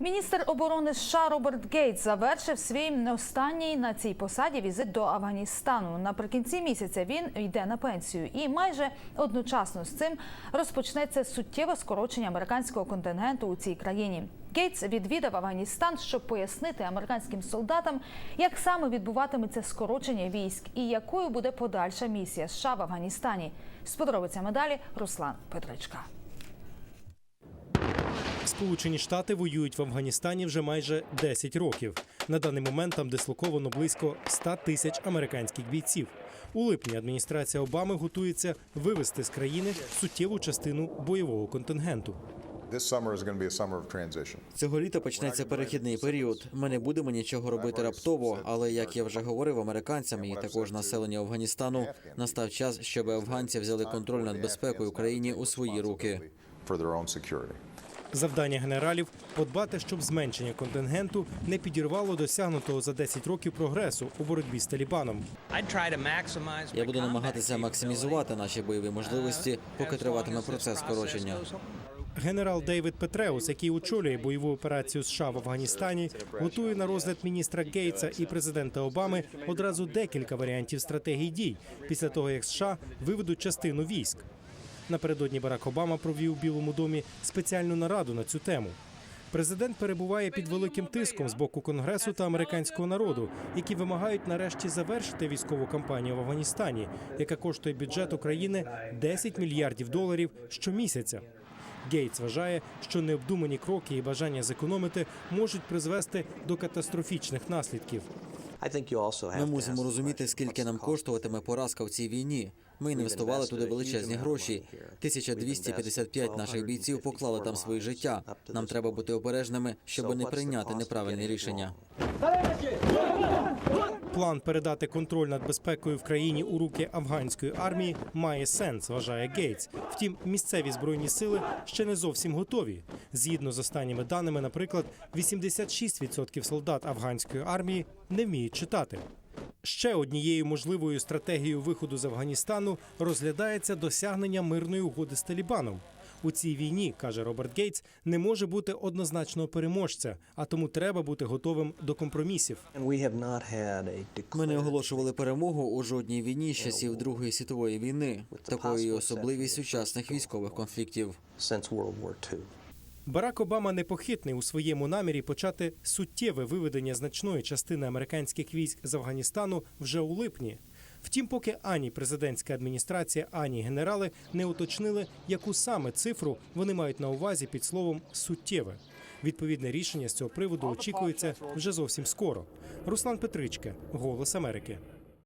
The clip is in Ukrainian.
Міністр оборони США Роберт Гейтс завершив свій останній на цій посаді візит до Афганістану. Наприкінці місяця він йде на пенсію, і майже одночасно з цим розпочнеться суттєве скорочення американського контингенту у цій країні. Гейтс відвідав Афганістан, щоб пояснити американським солдатам, як саме відбуватиметься скорочення військ і якою буде подальша місія США в Афганістані. З подробицями далі Руслан Петричка. Сполучені Штати воюють в Афганістані вже майже 10 років. На даний момент там дислоковано близько 100 тисяч американських бійців. У липні адміністрація Обами готується вивести з країни суттєву частину бойового контингенту. Цього літа почнеться перехідний період. Ми не будемо нічого робити раптово, але як я вже говорив американцям і також населенню Афганістану, настав час, щоб афганці взяли контроль над безпекою країні у свої руки. Завдання генералів подбати, щоб зменшення контингенту не підірвало досягнутого за 10 років прогресу у боротьбі з Талібаном. Я буду намагатися максимізувати наші бойові можливості, поки триватиме процес скорочення. Генерал Дейвід Петреус, який очолює бойову операцію США в Афганістані, готує на розгляд міністра Гейтса і президента Обами одразу декілька варіантів стратегій дій після того, як США виведуть частину військ. Напередодні Барак Обама провів у Білому домі спеціальну нараду на цю тему. Президент перебуває під великим тиском з боку конгресу та американського народу, які вимагають нарешті завершити військову кампанію в Афганістані, яка коштує бюджету країни 10 мільярдів доларів щомісяця. Гейтс вважає, що необдумані кроки і бажання зекономити можуть призвести до катастрофічних наслідків. Ми мусимо розуміти, скільки нам коштуватиме поразка в цій війні. Ми інвестували туди величезні гроші. 1255 наших бійців поклали там свої життя. Нам треба бути обережними, щоб не прийняти неправильні рішення. План передати контроль над безпекою в країні у руки афганської армії має сенс, вважає Гейтс. Втім, місцеві збройні сили ще не зовсім готові. Згідно з останніми даними, наприклад, 86% солдат афганської армії не вміють читати. Ще однією можливою стратегією виходу з Афганістану розглядається досягнення мирної угоди з Талібаном. У цій війні, каже Роберт Гейтс, не може бути однозначного переможця, а тому треба бути готовим до компромісів. Ми не оголошували перемогу у жодній війні з часів Другої світової війни. Такою є особливість сучасних військових конфліктів. Барак Обама непохитний у своєму намірі почати суттєве виведення значної частини американських військ з Афганістану вже у липні. Втім, поки ані президентська адміністрація, ані генерали не уточнили, яку саме цифру вони мають на увазі під словом суттєве. Відповідне рішення з цього приводу очікується вже зовсім скоро. Руслан Петричка, Голос Америки.